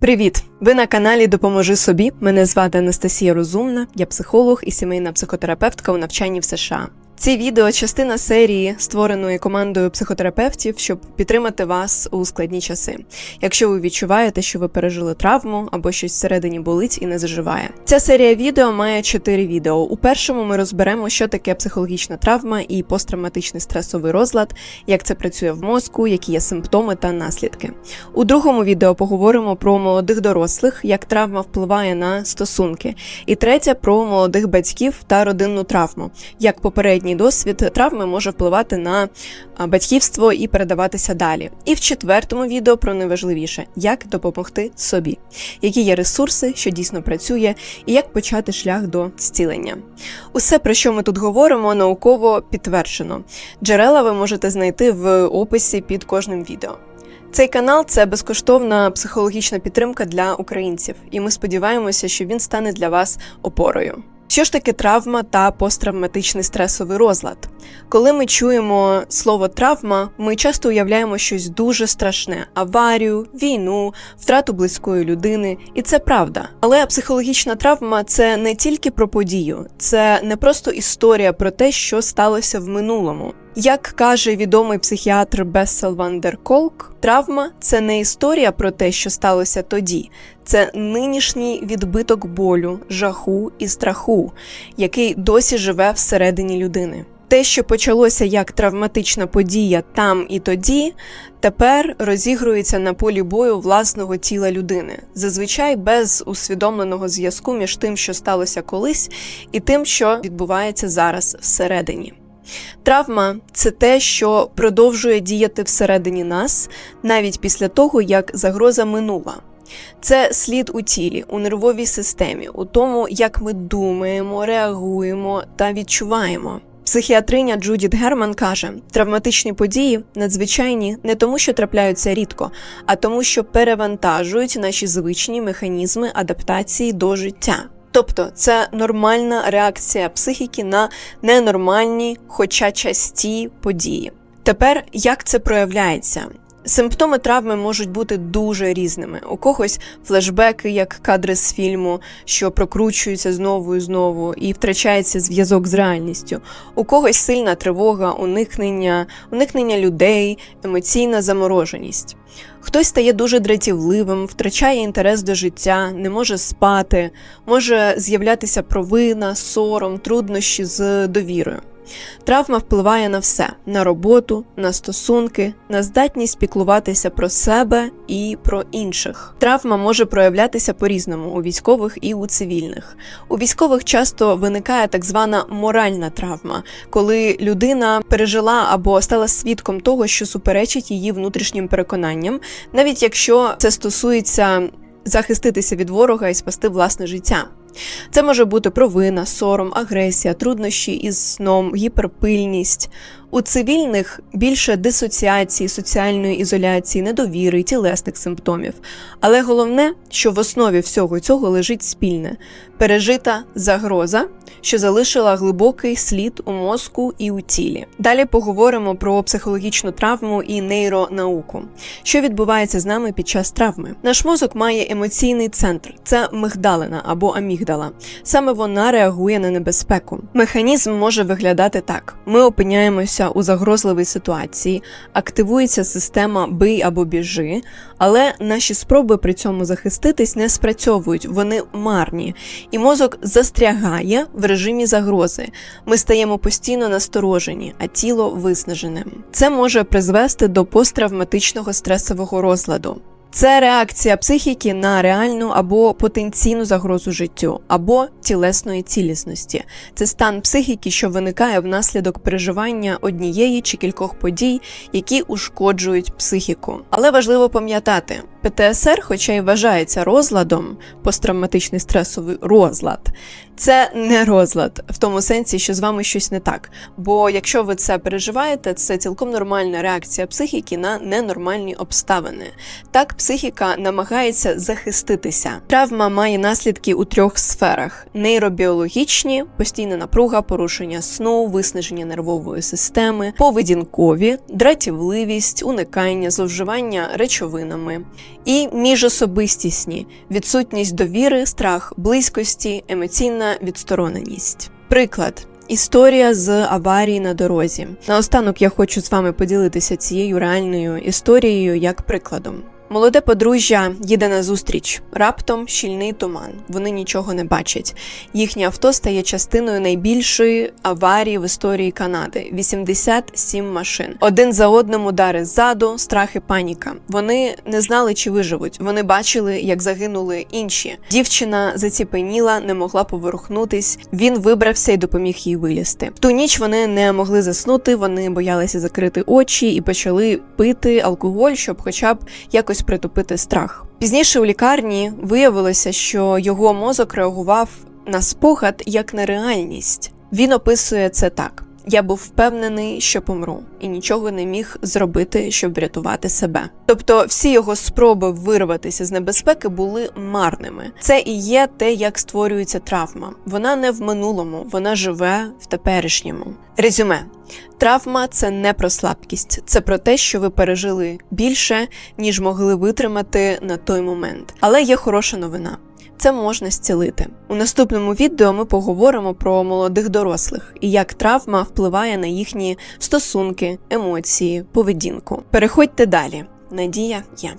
Привіт! Ви на каналі Допоможи собі. Мене звати Анастасія Розумна, я психолог і сімейна психотерапевтка у навчанні в США. Ці відео частина серії, створеної командою психотерапевтів, щоб підтримати вас у складні часи. Якщо ви відчуваєте, що ви пережили травму або щось всередині болить і не заживає. Ця серія відео має чотири відео. У першому ми розберемо, що таке психологічна травма і посттравматичний стресовий розлад, як це працює в мозку, які є симптоми та наслідки. У другому відео поговоримо про молодих дорослих, як травма впливає на стосунки. І третє про молодих батьків та родинну травму, як попередній досвід травми може впливати на батьківство і передаватися далі. І в четвертому відео про найважливіше, як допомогти собі, які є ресурси, що дійсно працює, і як почати шлях до зцілення. Усе, про що ми тут говоримо, науково підтверджено. Джерела ви можете знайти в описі під кожним відео. Цей канал це безкоштовна психологічна підтримка для українців, і ми сподіваємося, що він стане для вас опорою. Що ж таке травма та посттравматичний стресовий розлад? Коли ми чуємо слово травма, ми часто уявляємо щось дуже страшне: аварію, війну, втрату близької людини, і це правда. Але психологічна травма це не тільки про подію, це не просто історія про те, що сталося в минулому. Як каже відомий психіатр Бессел Ван дер Колк, травма це не історія про те, що сталося тоді, це нинішній відбиток болю, жаху і страху, який досі живе всередині людини. Те, що почалося як травматична подія там і тоді, тепер розігрується на полі бою власного тіла людини, зазвичай без усвідомленого зв'язку між тим, що сталося колись, і тим, що відбувається зараз всередині. Травма це те, що продовжує діяти всередині нас навіть після того, як загроза минула. Це слід у тілі, у нервовій системі, у тому, як ми думаємо, реагуємо та відчуваємо. Психіатриня Джудіт Герман каже, травматичні події надзвичайні не тому, що трапляються рідко, а тому, що перевантажують наші звичні механізми адаптації до життя. Тобто це нормальна реакція психіки на ненормальні, хоча часті події. Тепер як це проявляється? Симптоми травми можуть бути дуже різними. У когось флешбеки, як кадри з фільму, що прокручуються знову і знову, і втрачається зв'язок з реальністю. У когось сильна тривога, уникнення, уникнення людей, емоційна замороженість. Хтось стає дуже дратівливим, втрачає інтерес до життя, не може спати, може з'являтися провина, сором, труднощі з довірою. Травма впливає на все: на роботу, на стосунки, на здатність піклуватися про себе і про інших. Травма може проявлятися по-різному у військових і у цивільних. У військових часто виникає так звана моральна травма, коли людина пережила або стала свідком того, що суперечить її внутрішнім переконанням, навіть якщо це стосується захиститися від ворога і спасти власне життя. Це може бути провина, сором, агресія, труднощі із сном, гіперпильність. У цивільних більше дисоціації, соціальної ізоляції, недовіри, тілесних симптомів. Але головне, що в основі всього цього лежить спільне пережита загроза, що залишила глибокий слід у мозку і у тілі. Далі поговоримо про психологічну травму і нейронауку. Що відбувається з нами під час травми? Наш мозок має емоційний центр це мигдалина або амігдала. Саме вона реагує на небезпеку. Механізм може виглядати так: ми опиняємося у загрозливій ситуації, активується система бий або біжи, але наші спроби при цьому захиститись не спрацьовують, вони марні, і мозок застрягає в режимі загрози. Ми стаємо постійно насторожені, а тіло виснаженим. Це може призвести до посттравматичного стресового розладу. Це реакція психіки на реальну або потенційну загрозу життю, або тілесної цілісності. Це стан психіки, що виникає внаслідок переживання однієї чи кількох подій, які ушкоджують психіку. Але важливо пам'ятати, ПТСР, хоча й вважається розладом, посттравматичний стресовий розлад, це не розлад в тому сенсі, що з вами щось не так. Бо якщо ви це переживаєте, це цілком нормальна реакція психіки на ненормальні обставини. Так, психіка намагається захиститися. Травма має наслідки у трьох сферах: нейробіологічні, постійна напруга, порушення сну, виснаження нервової системи, поведінкові, дратівливість, уникання, зловживання речовинами і міжособистісні відсутність довіри, страх близькості, емоційна відстороненість. Приклад. Історія з аварії на дорозі. Наостанок я хочу з вами поділитися цією реальною історією як прикладом. Молоде подружжя їде на зустріч. Раптом щільний туман. Вони нічого не бачать. Їхнє авто стає частиною найбільшої аварії в історії Канади 87 машин. Один за одним удари ззаду, страх і паніка. Вони не знали, чи виживуть. Вони бачили, як загинули інші. Дівчина заціпеніла, не могла поворухнутись. Він вибрався і допоміг їй вилізти. В ту ніч вони не могли заснути. Вони боялися закрити очі і почали пити алкоголь, щоб, хоча б якось притупити страх. Пізніше у лікарні виявилося, що його мозок реагував на спогад як на реальність. Він описує це так. Я був впевнений, що помру, і нічого не міг зробити, щоб врятувати себе. Тобто, всі його спроби вирватися з небезпеки були марними. Це і є те, як створюється травма. Вона не в минулому, вона живе в теперішньому. Резюме: травма це не про слабкість, це про те, що ви пережили більше, ніж могли витримати на той момент. Але є хороша новина. Це можна зцілити. У наступному відео ми поговоримо про молодих дорослих і як травма впливає на їхні стосунки, емоції, поведінку. Переходьте далі. Надія є.